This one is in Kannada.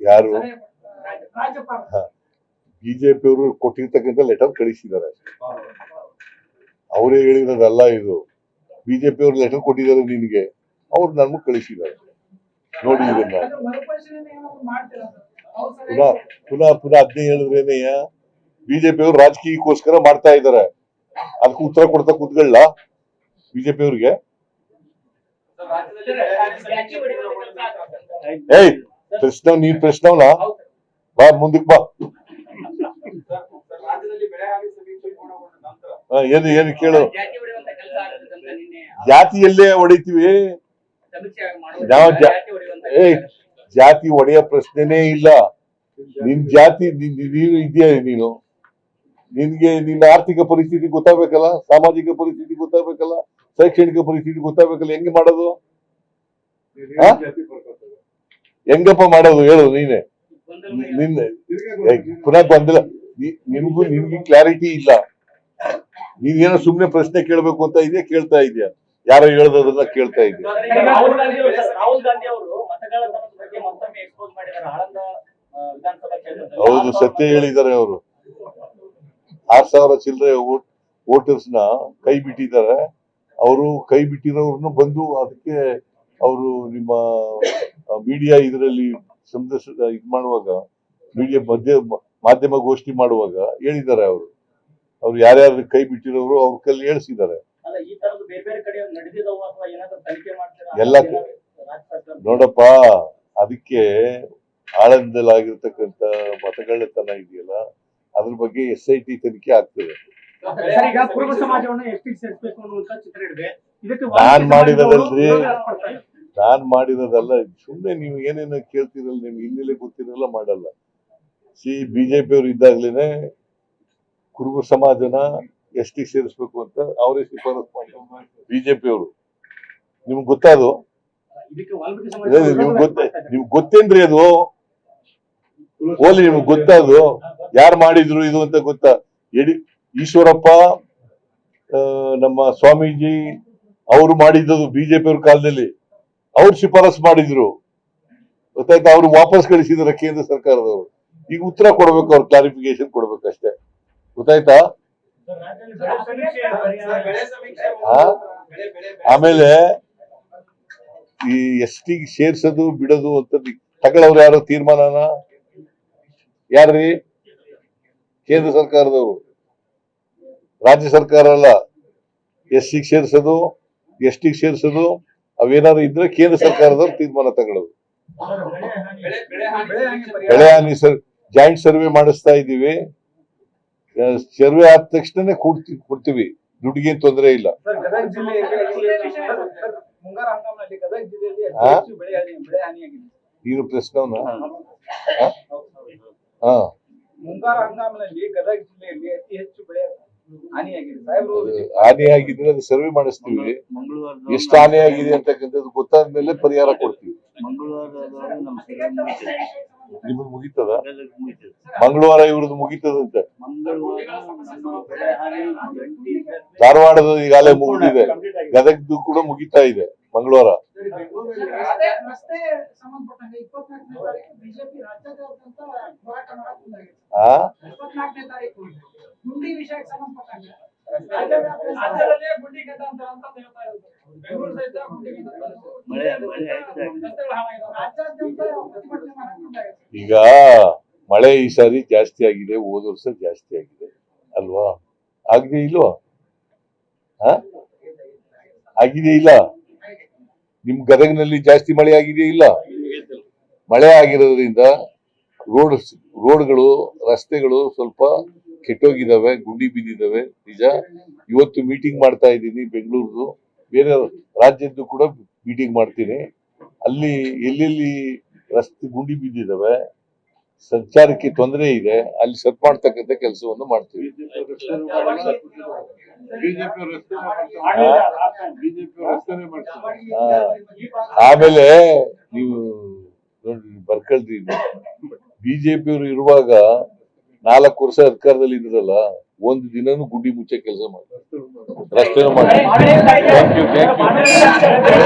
ಯಾರು? ಬಿಜೆಪಿ ಅವರು ಬಿಜೆಪಿಯವರು ಕೊಟ್ಟಿರ್ತಕ್ಕಂಥ ಲೆಟರ್ ಕಳಿಸಿದ್ದಾರೆ. ಅವರೇ ಹೇಳಿರೋದಲ್ಲ ಇದು. ಬಿಜೆಪಿ ಅವರು ಲೆಟರ್ ಕೊಟ್ಟಿದ್ದಾರೆ ನಿನಗೆ. ಅವ್ರು ನನ್ಗೆ ಕಳಿಸಿದ್ದಾರೆ. ನೋಡಿ ಇದನ್ನ ಪುನಃ ಪುನಃ ಪುನಃ ಅದನ್ನೇ ಹೇಳಿದ್ರೇನೆಯ? ಬಿಜೆಪಿಯವರು ರಾಜಕೀಯಕ್ಕೋಸ್ಕರ ಮಾಡ್ತಾ ಇದ್ದಾರೆ. ಅದಕ್ಕೆ ಉತ್ತರ ಕೊಡ್ತಾ ಕೂತ್ಕೊಳ್ಳ ಬಿಜೆಪಿಯವ್ರಿಗೆ ಏಯ್, ಪ್ರಶ್ನೆ, ನೀನ್ ಪ್ರಶ್ನ ಬಾ, ಮುಂದಕ್ಕೆ ಬಾ. ಏನು ಏನು ಕೇಳು. ಜಾತಿಯಲ್ಲೇ ಹೊಡಿತೀವಿ. ಏಯ್, ಜಾತಿ ಒಡೆಯ ಪ್ರಶ್ನೆನೇ ಇಲ್ಲ. ನಿನ್ ಜಾತಿ ನೀನು ಇದೆಯಾ ನೀನು? ನಿನ್ಗೆ ನಿನ್ನ ಆರ್ಥಿಕ ಪರಿಸ್ಥಿತಿ ಗೊತ್ತಾಗ್ಬೇಕಲ್ಲ ಸಾಮಾಜಿಕ ಪರಿಸ್ಥಿತಿ ಗೊತ್ತಾಗ್ಬೇಕಲ್ಲ ಶೈಕ್ಷಣಿಕ ಪರಿಸ್ಥಿತಿ ಗೊತ್ತಾಗ್ಬೇಕಲ್ಲ ಹೆಂಗೆ ಮಾಡೋದು? ಹೆಂಗಪ್ಪ ಮಾಡೋದು ಹೇಳು ನೀನೆ. ನಿನ್ನ. ಪುನಃ ಬಂದಿಲ್ಲ. ನಿನ್ಗೂ ನಿನ್ಗೆ ಕ್ಲಾರಿಟಿ ಇಲ್ಲ. ನೀನೇನೋ ಸುಮ್ನೆ ಪ್ರಶ್ನೆ ಕೇಳ್ಬೇಕು ಅಂತ ಇದೆಯಾ ಕೇಳ್ತಾ ಇದೆಯಾ? ಯಾರೋ ಹೇಳ್ದದನ್ನ ಕೇಳ್ತಾ ಇದೆಯಾ? ಹೌದು ಸತ್ಯ ಹೇಳಿದ್ದಾರೆ ಅವರು. ಆರ್ ಸಾವಿರ ಚಿಲ್ಲರೆ ವೋಟರ್ಸ್ನ ಕೈ ಬಿಟ್ಟಿದ್ದಾರೆ. ಅವರು ಕೈ ಬಿಟ್ಟಿರೋರ್ನು ಬಂದು ಅದಕ್ಕೆ ಅವರು ನಿಮ್ಮ ಮೀಡಿಯಾ ಇದರಲ್ಲಿ ಸಂದರ್ಶ ಇದು ಮಾಡುವಾಗ ಮೀಡಿಯಾ ಮಧ್ಯ ಮಾಧ್ಯಮ ಗೋಷ್ಠಿ ಮಾಡುವಾಗ ಹೇಳಿದ್ದಾರೆ ಅವರು. ಅವ್ರು ಯಾರ್ಯಾರು ಕೈ ಬಿಟ್ಟಿರೋರು ಅವ್ರ ಕಲ್ಲಿ ಹೇಳಿಸಿದ್ದಾರೆ. ಎಲ್ಲ ನೋಡಪ್ಪ ಅದಕ್ಕೆ ಆಳಂದಲಾಗಿರ್ತಕ್ಕಂಥ ಮತಗಳ್ಳತನ ಇದೆಯಲ್ಲ ಅದ್ರ ಬಗ್ಗೆ ಎಸ್ ಐ ಟಿ ತನಿಖೆ ಆಗ್ತದೆ. ನಾನ್ ಮಾಡಿರೋದಲ್ರಿ. ನಾನ್ ಮಾಡಿರೋದಲ್ಲ ಸುಮ್ನೆ ನೀವು ಏನೇನೋ ಕೇಳ್ತಿರಲ್ಲ ನಿಮ್ಗೆ ಹಿನ್ನೆಲೆ ಗೊತ್ತಿರಲ್ಲ ಮಾಡಲ್ಲ. ಸಿ ಬಿಜೆಪಿ ಅವರು ಇದ್ದಾಗ್ಲೇನೆ ಕುರುಬ ಸಮಾಜನ ಎಷ್ಟಿಗೆ ಸೇರಿಸ್ಬೇಕು ಅಂತ ಅವರೇ ಶಿಫಾರಸ್ ಮಾಡಿ ಬಿಜೆಪಿ ಅವರು. ನಿಮ್ಗೆ ಗೊತ್ತಾದು? ನಿಮ್ಗೆ ಗೊತ್ತ ನಿಮ್ಗೆ ಗೊತ್ತೇನ್ರಿ ಅದು? ಓಲಿ ನಿಮ್ಗೆ ಗೊತ್ತಾದು? ಯಾರು ಮಾಡಿದ್ರು ಇದು ಅಂತ ಗೊತ್ತಾ? ಯಡಿ ಈಶ್ವರಪ್ಪ ನಮ್ಮ ಸ್ವಾಮೀಜಿ ಅವರು ಬಿಜೆಪಿ ಅವ್ರ ಕಾಲದಲ್ಲಿ. ಅವ್ರು ಶಿಫಾರಸ್ ಮಾಡಿದ್ರು. ಗೊತ್ತಾಯ್ತಾ? ಅವ್ರು ವಾಪಸ್ ಕಳಿಸಿದಾರೆ ಕೇಂದ್ರ ಸರ್ಕಾರದವರು. ಈಗ ಉತ್ತರ ಕೊಡ್ಬೇಕು, ಅವ್ರು ಕ್ಲಾರಿಫಿಕೇಶನ್ ಕೊಡ್ಬೇಕಷ್ಟೇ. ಗೊತ್ತಾಯ್ತಾ? ಆಮೇಲೆ ಈ ಎಸ್ ಟಿ ಸೇರ್ಸೋದು, ಬಿಡೋದು ಅಂತ ತಗೊಳ್ಳೋರು ಯಾರು ತೀರ್ಮಾನನ? ಯಾರ್ರಿ? ಕೇಂದ್ರ ಸರ್ಕಾರದವರು. ರಾಜ್ಯ ಸರ್ಕಾರ ಅಲ್ಲ ಎಸ್ ಸಿಗೆ ಸೇರಿಸೋದು ಎಸ್ ಟಿಗೆ ಸೇರಿಸೋದು ಅವೇನಾದ್ರು ಇದ್ರೆ ಕೇಂದ್ರ ಸರ್ಕಾರದವ್ರು ತೀರ್ಮಾನ ತಗೊಳ್ಳೋದು. ಬೆಳೆ ಹಾನಿ ಸರ್ ಜಾಯಿಂಟ್ ಸರ್ವೆ ಮಾಡಿಸ್ತಾ ಇದ್ದೀವಿ. ಸರ್ವೆ ಆದ ತಕ್ಷಣನೇ ಕೊಡ್ತೀವಿ ಕೊಡ್ತೀವಿ. ದುಡ್ಡಿಗೆ ತೊಂದರೆ ಇಲ್ಲ. ನೀನು ಪ್ರಶ್ನವನ್ನ. ಹಾ ಮುಂಗಾರು ಹಂಗಾಮಿನಲ್ಲಿ ಗದಗ ಜಿಲ್ಲೆಯಲ್ಲಿ ಅತಿ ಹೆಚ್ಚು ಬೆಳೆ ಹಾನಿಯಾಗಿದೆ. ಸಾಹೇಬರು ಅದು ಹಾನಿ ಆಗಿದ್ರೆ ಅದು ಸರ್ವೆ ಮಾಡಿಸ್ತೀವಿ. ಎಷ್ಟು ಹಾನಿಯಾಗಿದೆ ಆಗಿದೆ ಗೊತ್ತಾದ ಮೇಲೆ ಪರಿಹಾರ ಕೊಡ್ತೀವಿ. ನಿಮ್ದು ಮುಗೀತದ. ಮಂಗಳವಾರ ಇವ್ರದ್ದು ಮುಗೀತದಂತೆ. ಧಾರವಾಡದ ಈಗಾಗಲೇ ಮುಗಿದಿದೆ. ಗದಗದ್ದು ಕೂಡ ಮುಗಿತಾ ಇದೆ ಮಂಗಳವಾರ. ಈಗ ಮಳೆ ಈ ಸಾರಿ ಜಾಸ್ತಿ ಆಗಿದೆ ಹೋದ ವರ್ಷ ಜಾಸ್ತಿ ಆಗಿದೆ. ಅಲ್ವಾ? ಆಗಿದೆ ಇಲ್ವಾ? ಹಾ ಆಗಿದೆ ಇಲ್ಲ? ನಿಮ್ ಗದಗಿನಲ್ಲಿ ಜಾಸ್ತಿ ಮಳೆ ಆಗಿದೆ ಇಲ್ಲ? ಮಳೆ ಆಗಿರೋದ್ರಿಂದ ರೋಡ್ ರೋಡ್ಗಳು, ರಸ್ತೆಗಳು ಸ್ವಲ್ಪ ಕೆಟ್ಟೋಗಿದಾವೆ ಗುಂಡಿ ಬಿದ್ದಿದಾವೆ ನಿಜ, ಇವತ್ತು ಮೀಟಿಂಗ್ ಮಾಡ್ತಾ ಇದ್ದೀನಿ ಬೆಂಗಳೂರು ಬೇರೆ ರಾಜ್ಯದ್ದು ಕೂಡ ಮೀಟಿಂಗ್ ಮಾಡ್ತೀನಿ. ಅಲ್ಲಿ ಎಲ್ಲೆಲ್ಲಿ ರಸ್ತೆ ಗುಂಡಿ ಬಿದ್ದಿದಾವೆ ಸಂಚಾರಕ್ಕೆ ತೊಂದರೆ ಇದೆ, ಅಲ್ಲಿ ಸರಿ ಮಾಡ್ತಕ್ಕಂಥ ಕೆಲಸವನ್ನು ಮಾಡ್ತೀವಿ. ಆಮೇಲೆ ನೀವು ನೋಡ್ರಿ ಬರ್ಕಳ್ರಿ ಬಿಜೆಪಿಯವರು ಇರುವಾಗ ನಾಲ್ಕು ವರ್ಷ ಅಧಿಕಾರದಲ್ಲಿ ಇದ್ರಲ್ಲ, ಒಂದು ದಿನನೂ ಗುಂಡಿ ಮುಚ್ಚ ಕೆಲಸ ಮಾಡ್ತಾರೆ. ರಸ್ತೆನೂ ಮಾಡಿ